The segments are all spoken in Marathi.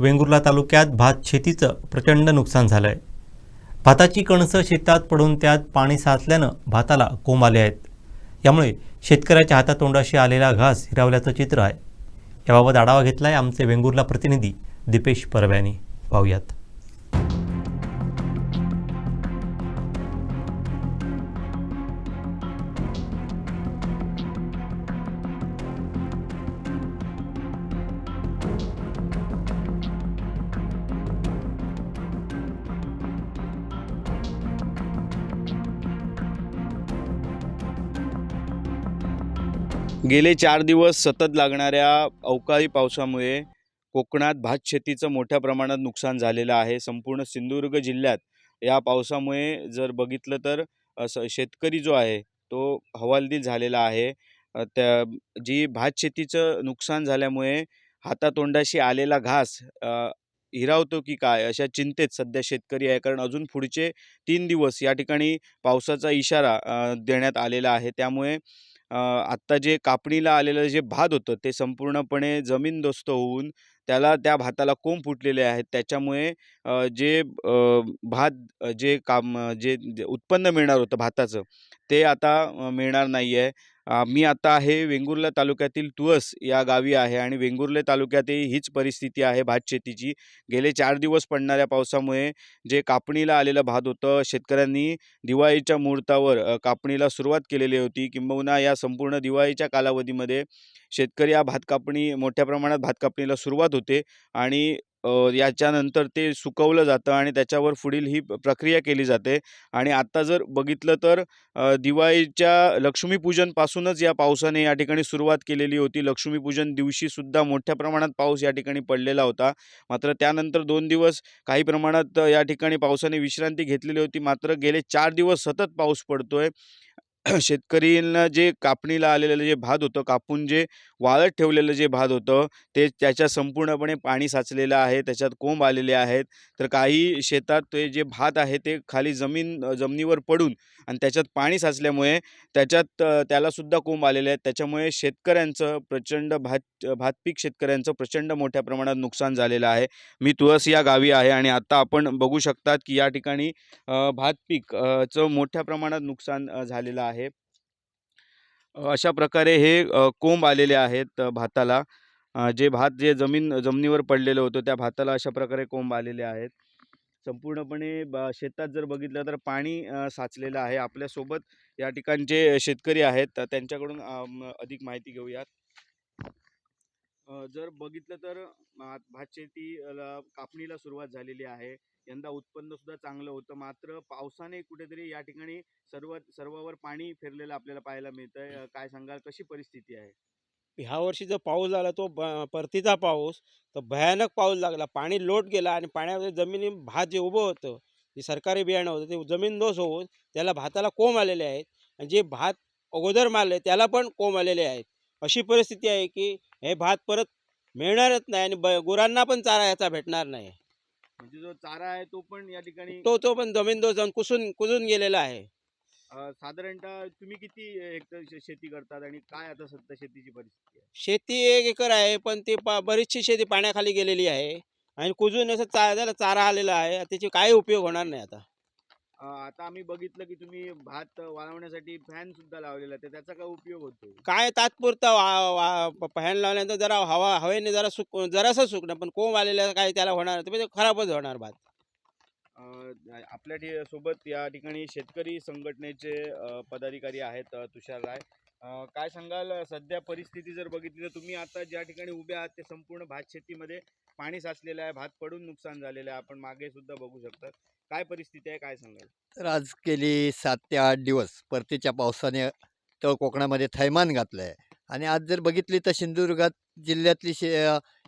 वेंगुर्ला तालुक्यात भात शेतीचं प्रचंड नुकसान झालं आहे भाताची कणसं शेतात पडून त्यात पाणी साचल्यानं भाताला कोंब आले आहेत. यामुळे शेतकऱ्याच्या हातातोंडाशी आलेला घास हिरावल्याचं चित्र आहे. याबाबत आढावा घेतला आहे आमचे वेंगुर्ला प्रतिनिधी दीपेश परब यांनी. पाहूयात. गेले चार दिवस सतत लागणाऱ्या अवकाळी पावसामुळे कोकणात भात शेतीचं मोठ्या प्रमाणात नुकसान झालेलं आहे. संपूर्ण सिंधुदुर्ग जिल्ह्यात या पावसामुळे जर बघितलं तर असं शेतकरी जो आहे तो हवालदिल झालेला आहे. त्या जी भात शेतीचं नुकसान झाल्यामुळे हातातोंडाशी आलेला घास हिरावतो की काय अशा चिंतेत सध्या शेतकरी आहे. कारण अजून पुढचे तीन दिवस या ठिकाणी पावसाचा इशारा देण्यात आलेला आहे. त्यामुळे आत्ता जे कापणीला आलेलं जे भात होतं ते संपूर्णपणे जमीनदोस्त होऊन त्याला त्या भाताला कोंब फुटलेले आहेत. त्याच्यामुळे जे भात जे काम जे जे उत्पन्न मिळणार होतं भाताचं ते आता मिळणार नाही आहे मी आता आहे वेंगुर्ला तालुक्यातील तुळस या गावी आहे आणि वेंगुर्ले तालुक्यातही हीच परिस्थिती आहे भात शेतीची गेले चार दिवस पडणाऱ्या पावसामुळे जे कापणीला आलेलं भात होतं शेतकऱ्यांनी दिवाळीच्या मुहूर्तावर कापणीला सुरुवात केलेली होती. किंबहुना या संपूर्ण दिवाळीच्या कालावधीमध्ये शेतकरी या भात कापणी मोठ्या प्रमाणात भात कापणीला सुरुवात होते आणि याच्यानंतर ते सुकवलं जातं आणि त्याच्यावर पुढील ही प्रक्रिया केली जाते. आणि आत्ता जर बघितलं तर दिवाळीच्या लक्ष्मीपूजनपासूनच या पावसाने या ठिकाणी सुरुवात केलेली होती. लक्ष्मीपूजन दिवशीसुद्धा मोठ्या प्रमाणात पाऊस या ठिकाणी पडलेला होता. मात्र त्यानंतर दोन दिवस काही प्रमाणात या ठिकाणी पावसाने विश्रांती घेतलेली होती. मात्र गेले चार दिवस सतत पाऊस पडतोय. शेतकरींना जे कापणीला आलेलं जे भात होतं कापून जे वाळत ठेवलेलं जे भात होतं ते त्याच्यात संपूर्णपणे पाणी साचलेलं आहे त्याच्यात कोंब आलेले आहेत. तर काही शेतात ते जे भात आहे ते खाली जमीन जमिनीवर पडून आणि त्याच्यात पाणी साचल्यामुळे त्याच्यात त्यालासुद्धा कोंब आलेले आहेत. त्याच्यामुळे शेतकऱ्यांचं प्रचंड भात भात पीक शेतकऱ्यांचं प्रचंड मोठ्या प्रमाणात नुकसान झालेलं आहे. मी तुळस या गावी आहे आणि आत्ता आपण बघू शकतात की या ठिकाणी अ, भात चं मोठ्या प्रमाणात नुकसान झालेलं आहे. आहे. अशा प्रकारे हे कोंब आलेले आहेत भाताला. जे भात जे जमीन जमिनीवर पडलेलं होतं त्या भाताला अशा प्रकारे कोंब आलेले आहेत. संपूर्णपणे ब शेतात जर बघितलं तर पाणी साचलेलं आहे. आपल्यासोबत या ठिकाणचे शेतकरी आहेत त्यांच्याकडून अधिक माहिती घेऊयात. जर बघितलं तर भात भात शेतीला कापणीला सुरुवात झालेली आहे. यंदा उत्पन्न सुद्धा चांगलं होतं. मात्र पावसाने कुठेतरी या ठिकाणी सर्व सर्वावर पाणी फिरलेलं आपल्याला पाहायला मिळतंय. काय सांगाल? कशी परिस्थिती आहे? ह्या वर्षी जो पाऊस झाला तो परतीचा पाऊस तर भयानक पाऊस लागला. पाणी लोट गेला आणि पाण्यामध्ये जमिनी भात जे उभं होतं जे सरकारी बियाणं होतं ते जमीन दोष होऊन त्याला भाताला कोंब आलेले आहेत. आणि जे भात अगोदर मारले त्याला पण कोंब आलेले आहेत. अशी परिस्थिती आहे की हे भात परत मिळणारच नाही आणि ब गुरांना पण चारा याचा भेटणार नाही. म्हणजे जो चारा आहे तो पण या ठिकाणी तो तो पण जमीन जाऊन कुसून कुजून गेलेला आहे. अ, साधारणतः तुम्ही किती हेक्टर शे- शेती करतात आणि काय आता सध्या शेतीची परिस्थिती आहे? शेती एक एकर आहे पण ती पा बरीचशी शेती पाण्याखाली गेलेली आहे. आणि कुजून असं चा त्याला चारा आलेला आहे. त्याचे काही उपयोग होणार नाही आता. आता आम्ही बघितलं की तुम्ही भात वाळवण्यासाठी फॅन सुद्धा लावलेला आहे. तर त्याचा काय उपयोग होतो काय तात्पुरता वा वा फॅन लावल्यानंतर जरा हवा हवेने जरा सुक जरासं सुकणं पण कोंब आलेलं काय त्याला होणार ते म्हणजे खराबच होणार भात. अ, आपल्या ठि- सोबत या ठिकाणी शेतकरी संघटनेचे अ, पदाधिकारी आहेत अ, तुषार राय. अ, काय सांगाल? सध्या परिस्थिती जर बघितली तर तुम्ही आता ज्या ठिकाणी उभे आहात ते संपूर्ण भात शेतीमध्ये पाणी साचलेलं आहे. भात पडून नुकसान झालेलं आहे. आपण मागे सुद्धा बघू शकता. काय परिस्थिती आहे? काय सांगाल? तर आज गेली सात ते आठ दिवस परतीच्या पावसाने तळ कोकणामध्ये थैमान घातलं आहे आणि आज जर बघितली तर सिंधुदुर्गात जिल्ह्यातली शे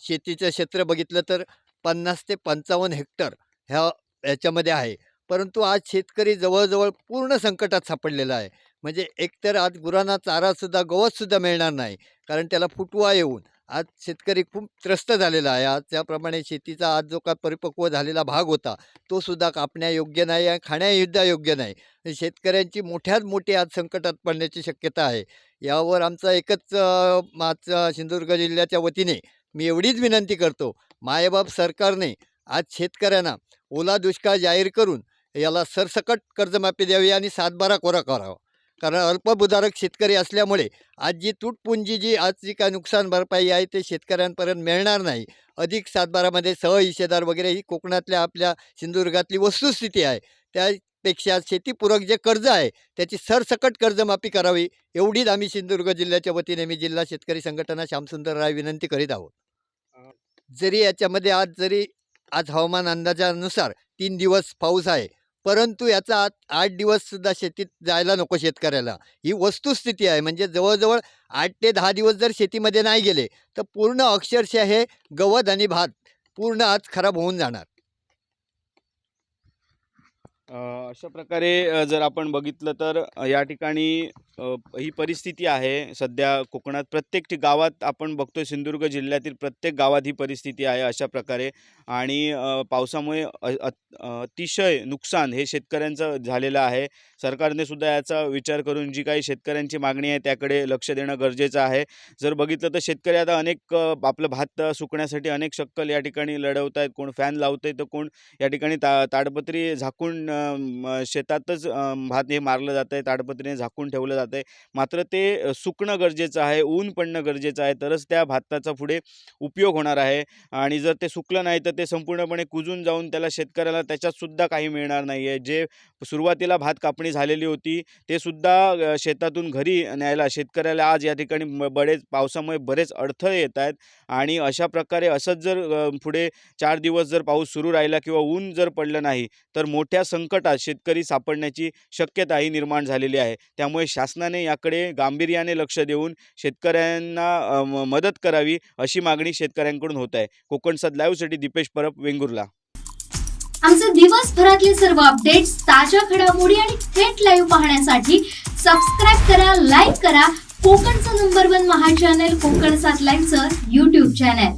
शेतीचं क्षेत्र बघितलं तर पन्नास ते पंचावन्न हेक्टर ह्या याच्यामध्ये आहे. परंतु आज शेतकरी जवळजवळ पूर्ण संकटात सापडलेला आहे. म्हणजे एकतर आज गुरांना चारासुद्धा गवतसुद्धा मिळणार नाही. कारण त्याला फुटवा येऊन आज शेतकरी खूप त्रस्त झालेला आहे. आज त्याप्रमाणे शेतीचा आज जो काय परिपक्व झालेला भाग होता तो सुद्धा कापण्यायोग्य नाही आणि खाण्यायुद्धा योग्य नाही. शेतकऱ्यांची मोठ्यात मोठी आज संकटात पडण्याची शक्यता आहे. यावर आमचा एकच अ, सिंधुदुर्ग जिल्ह्याच्या वतीने मी एवढीच विनंती करतो. मायबाप सरकारने आज शेतकऱ्यांना ओला दुष्काळ जाहीर करून याला सरसकट कर्जमाफी द्यावी आणि सातबारा कोरा करावा. कारण अल्पभूधारक शेतकरी असल्यामुळे आज जी तुटपुंजी जी आज जी काय नुकसान भरपाई आहे ते शेतकऱ्यांपर्यंत मिळणार नाही. अधिक सातबारामध्ये सहहिशेदार वगैरे ही कोकणातल्या आपल्या सिंधुदुर्गातली वस्तुस्थिती आहे. त्यापेक्षा शेतीपूरक जे कर्ज आहे त्याची सरसकट कर्जमाफी करावी एवढीच आम्ही सिंधुदुर्ग जिल्ह्याच्या वतीने मी जिल्हा शेतकरी संघटना श्यामसुंदर राय विनंती करीत आहोत. जरी याच्यामध्ये आज जरी आज हवामान अंदाजानुसार तीन दिवस पाऊस आहे परंतु याचा आत आठ दिवससुद्धा शेतीत जायला नको शेतकऱ्याला. ही वस्तुस्थिती आहे. म्हणजे जवळजवळ आठ ते दहा दिवस जर शेतीमध्ये नाही गेले तर पूर्ण अक्षरशः हे गवत आणि भात पूर्ण आज खराब होऊन जाणार. अशा प्रकारे जर आपण बघितलं तर या ठिकाणी ही परिस्थिती आहे. सध्या कोकणात प्रत्येक गावात आपण बघतोय सिंधुदुर्ग जिल्ह्यातील प्रत्येक गावात ही परिस्थिती आहे अशा प्रकारे. आणि पावसामुळे अतिशय नुकसान हे शेतकऱ्यांचं झालेलं आहे. सरकारने सुद्धा याचा विचार करून जी काही शेतकऱ्यांची मागणी आहे त्याकडे लक्ष देणं गरजेचं आहे. जर बघितलं तर शेतकरी आता अनेक आपलं भात सुकण्यासाठी अनेक शक्कल या ठिकाणी लढवत आहेत कोण फॅन लावत आहे तर कोण या ठिकाणी ता ताडपत्री झाकून शेतातच भात हे मारलं जातं आहे ताडपत्रीने झाकून ठेवलं जातं आहे. मात्र ते सुकणं गरजेचं आहे ऊन पडणं गरजेचं आहे तरच त्या भाताचा पुढे उपयोग होणार आहे. आणि जर ते सुकलं नाही तर ते संपूर्णपणे कुजून जाऊन त्याला शेतकऱ्याला त्याच्यातसुद्धा काही मिळणार नाही आहे. जे सुरुवातीला भात कापणी झालेली होती ते सुद्धा शेतातून घरी न्यायला शेतकऱ्याला आज या ठिकाणी बरेच पावसामुळे बरेच अडथळे येत आहेत. आणि अशा प्रकारे असंच जर पुढे चार दिवस जर पाऊस सुरू राहिला किंवा ऊन जर पडलं नाही तर मोठ्या संकटात शेतकरी सापडण्याची शक्यताही निर्माण झालेली आहे. त्यामुळे शासनाने याकडे गांभीर्याने लक्ष देऊन शेतकऱ्यांना मदत करावी अशी मागणी शेतकऱ्यांकडून होत आहे. कोकणसात लाईव्हसाठी दीपेश परब वेंगुर्ला. आमचे दिवसभरातले सर्व अपडेट्स ताज्या घडामोडी आणि थेट लाईव्ह पाहण्यासाठी सबस्क्राईब करा लाईक करा. कोकणचं नंबर वन महा चॅनल कोकण सात लाईव्हचं युट्यूब चॅनल